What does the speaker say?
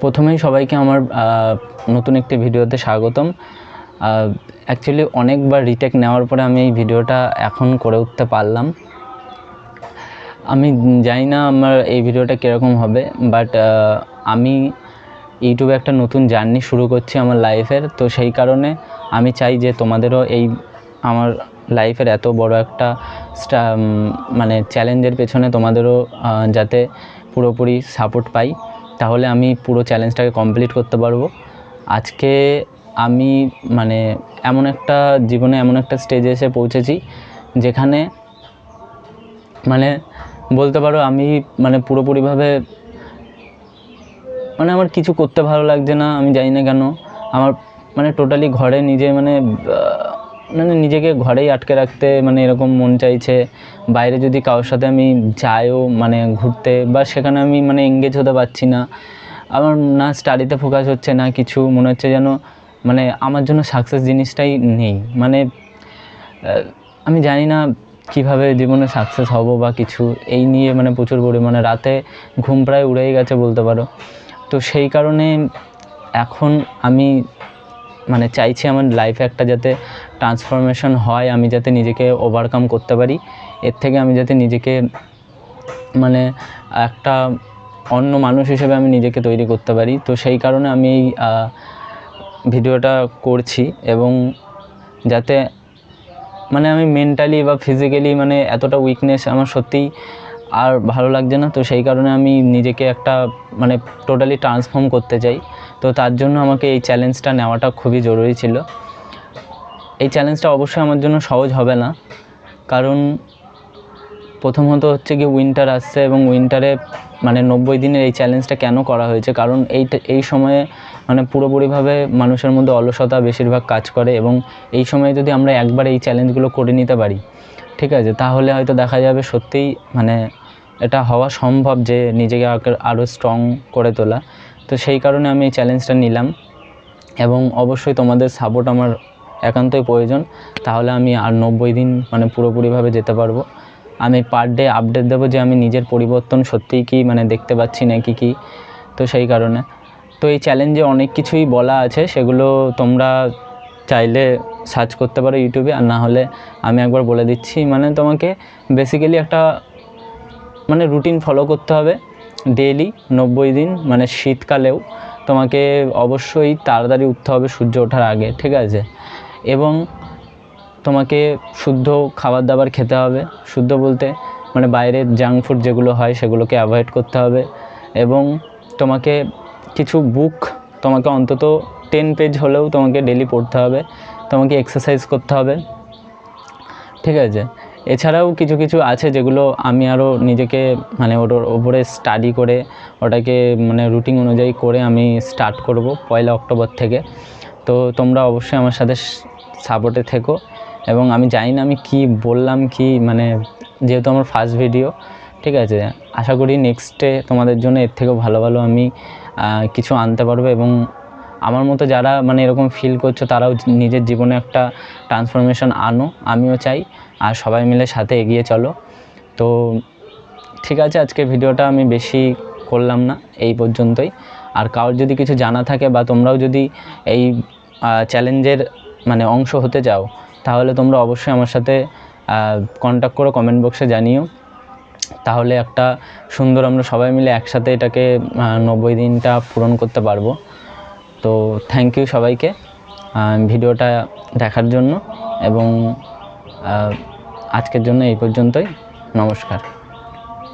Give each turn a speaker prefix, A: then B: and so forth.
A: প্রথমেই সবাইকে আমার নতুন একটি ভিডিওতে স্বাগতম। অ্যাকচুয়ালি অনেকবার রিটেক নেওয়ার পরে আমি এই ভিডিওটা এখন করে উঠতে পারলাম। আমি জানি না আমার এই ভিডিওটা কীরকম হবে বাট আমি ইউটিউবে একটা নতুন জার্নি শুরু করছি আমার লাইফের তো সেই কারণে আমি চাই যে তোমাদেরও এই আমার লাইফের এত বড় একটা মানে চ্যালেঞ্জের পেছনে তোমাদেরও যাতে পুরোপুরি সাপোর্ট পাই। তাহলে আমি পুরো চ্যালেঞ্জটাকে কমপ্লিট করতে পারব। আজকে আমি মানে এমন একটা, জীবনে এমন একটা স্টেজে এসে পৌঁছেছি, যেখানে মানে বলতে পারো আমি মানে পুরোপুরিভাবে মানে আমার কিছু করতে ভালো লাগছে না, আমি জানি না কেন। আমার মানে টোটালি ঘরে নিজে মানে মানে নিজেকে ঘরেই আটকে রাখতে মানে এরকম মন চাইছে। বাইরে যদি কারোর সাথে আমি যাইও মানে ঘুরতে, বা সেখানে আমি মানে এঙ্গেজ হতে পারছি না, আমার না স্টাডিতে ফোকাস হচ্ছে, না কিছু, মনে হচ্ছে যেন মানে আমার জন্য সাকসেস জিনিসটাই নেই। মানে আমি জানি না কীভাবে জীবনে সাকসেস হব বা কিছু, এই নিয়ে মানে প্রচুর পরিমাণে রাতে ঘুম প্রায় উড়েই গেছে বলতে পারো। তো সেই কারণে এখন আমি মানে চাইছি আমার লাইফে একটা যাতে ট্রান্সফরমেশন হয়, আমি যাতে নিজেকে ওভারকাম করতে পারি। এর থেকে আমি যাতে নিজেকে মানে একটা অন্য মানুষ হিসেবে আমি নিজেকে তৈরি করতে পারি। তো সেই কারণে আমি এই ভিডিওটা করছি এবং যাতে মানে আমি মেন্টালি বা ফিজিক্যালি মানে এতটা উইকনেস আমার সত্যিই আর ভালো লাগছে না, তো সেই কারণে আমি নিজেকে একটা মানে টোটালি ট্রান্সফর্ম করতে চাই। তো তার জন্য আমাকে এই চ্যালেঞ্জটা নেওয়াটা খুবই জরুরি ছিল। এই চ্যালেঞ্জটা অবশ্যই আমার জন্য সহজ হবে না। কারণ প্রথমত হচ্ছে কি উইন্টার আসছে এবং উইন্টারে মানে নব্বই দিনের এই চ্যালেঞ্জটা কেন করা হয়েছে? কারণ এই এই সময়ে মানে পুরোপুরিভাবে মানুষের মধ্যে অলসতা বেশিরভাগ কাজ করে এবং এই সময়ে যদি আমরা একবার এই চ্যালেঞ্জগুলো করে নিতে পারি ঠিক আছে, তাহলে হয়তো দেখা যাবে সত্যিই মানে এটা হওয়া সম্ভব যে নিজেকে আরও স্ট্রং করে তোলা। তো সেই কারণে আমি এই চ্যালেঞ্জটা নিলাম এবং অবশ্যই তোমাদের সাপোর্ট আমার একান্তই প্রয়োজন। তাহলে আমি আর নব্বই দিন মানে পুরোপুরিভাবে যেতে পারব। আমি পার ডে আপডেট দেবো যে আমি নিজের পরিবর্তন সত্যিই কি মানে দেখতে পাচ্ছি নাকি কি, তো সেই কারণে। তো এই চ্যালেঞ্জে অনেক কিছুই বলা আছে, সেগুলো তোমরা চাইলে সার্চ করতে পারো ইউটিউবে আর না হলে আমি একবার বলে দিচ্ছি মানে তোমাকে বেসিক্যালি একটা মানে রুটিন ফলো করতে হবে ডেইলি নব্বই দিন মানে শীতকালেও তোমাকে অবশ্যই তাড়াতাড়ি উঠতে হবে সূর্য ওঠার আগে, ঠিক আছে? এবং তোমাকে শুদ্ধ খাবার দাবার খেতে হবে, শুদ্ধ বলতে মানে বাইরের জাঙ্ক ফুড যেগুলো হয় সেগুলোকে অ্যাভয়েড করতে হবে এবং তোমাকে কিছু বুক তোমাকে অন্তত টেন পেজ হলেও তোমাকে ডেলি পড়তে হবে। তোমাকে এক্সারসাইজ করতে হবে। ঠিক আছে? এছাড়াও কিছু কিছু আছে যেগুলো আমি আরও নিজেকে মানে ওটার ওপরে স্টাডি করে, ওটাকে মানে রুটিন অনুযায়ী করে আমি স্টার্ট করব পয়লা অক্টোবর থেকে। তো তোমরা অবশ্যই আমার সাথে সাপোর্টে থেকো। এবং আমি জানি না আমি কি বললাম, কি মানে যেহেতু আমার ফার্স্ট ভিডিও ঠিক আছে? আশা করি নেক্সটে তোমাদের জন্য এর থেকেও ভালো ভালো আমি কিছু আনতে পারব এবং আমার মতো যারা মানে এরকম ফিল করছ, তারাও নিজের জীবনে একটা ট্রান্সফরমেশন আনো, আমিও চাই। আর সবাই মিলে সাথে এগিয়ে চলো। তো ঠিক আছে, আজকে ভিডিওটা আমি বেশি করলাম না, এই পর্যন্তই। আর কারোর যদি কিছু জানা থাকে বা তোমরাও যদি এই চ্যালেঞ্জের মানে অংশ হতে চাও, তাহলে তোমরা অবশ্যই আমার সাথে কন্ট্যাক্ট করো কমেন্ট বক্সে জানিও। তাহলে একটা সুন্দর আমরা সবাই মিলে একসাথে এটাকে নব্বই দিনটা পূরণ করতে পারব। তো থ্যাংক ইউ সবাইকে ভিডিওটা দেখার জন্য এবং আজকের জন্য এই পর্যন্তই নমস্কার।